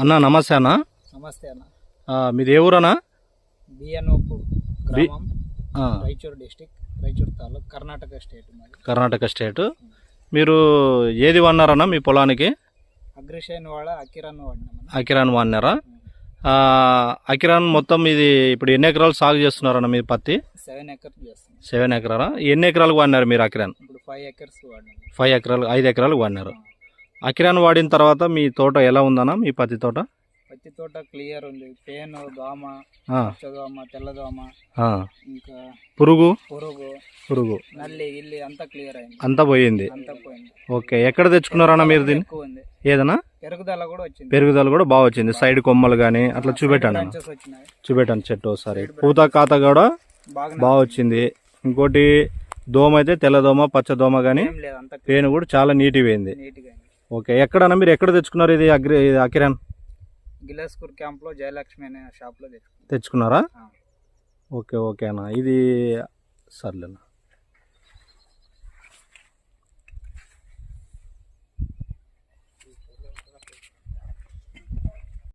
అన్న నమస్తే అన్న. నమస్తే అన్న. మీది ఏ ఊరన్నా? బిఎన్ఓపు గ్రామం రాయచూరు డిస్టిక్ రాయచూరు తాలూక్ కర్ణాటక స్టేట్ మరి కర్ణాటక స్టేట్. మీరు ఏది వన్నారన్నా మీ పొలానికి? అగ్రిషైన్ వాడ అకిరాన్ వాడినామన్న అకిరాన్ వాడినారా? అకిరాన్ మొత్తం ఇది ఇప్పుడు ఎన్ని ఎకరాలు సాగు చేస్తున్నారన్న మీ పత్తి? సెవెన్ ఎకర్స్ సెవెన్ ఎకరారా ఎన్ని ఎకరాలకు వాడినారు మీరు అకిరాన్? ఇప్పుడు ఫైవ్ ఎకర్స్ వాడినాం. ఫైవ్ ఎకరాలు ఐదు ఎకరాలు వాడినారు. అకిరాన్ వాడిన తర్వాత మీ తోట ఎలా ఉందన్న? మీ పత్తి తోట? పత్తి తోట క్లియర్ ఉంది. పేను దోమ పచ్చదోమ తెల్లదోమ. ఇంకా పురుగు? పురుగు. పురుగు. నల్లి ఇల్లి అంతా క్లియర్ అయింది. అంతా పోయింది. ఓకే ఎక్కడ తెచ్చుకున్నారన్న మీరు దీన్ని? ఏదన్నా? పెరుగుదల కూడా వచ్చింది. పెరుగుదల కూడా బాగా వచ్చింది. సైడ్ కొమ్మలు కానీ అట్లా చూపెట్టాను చూపెట్టాను చెట్టు ఒకసారి. పూత కాత కూడా బాగా వచ్చింది. ఇంకోటి దోమ అయితే తెల్ల దోమ పచ్చ దోమ కానీ పేను కూడా చాలా నీట్గా పోయింది. ఓకే ఎక్కడన్నా మీరు ఎక్కడ తెచ్చుకున్నారు ఇది అగ్రి ఇది అకిరాన్? గిలాస్పూర్ క్యాంప్లో జయలక్ష్మి అనే షాప్లో తెచ్చుకున్నాం. తెచ్చుకున్నారా. ఓకే ఓకే అన్న. ఇది సర్లేనా?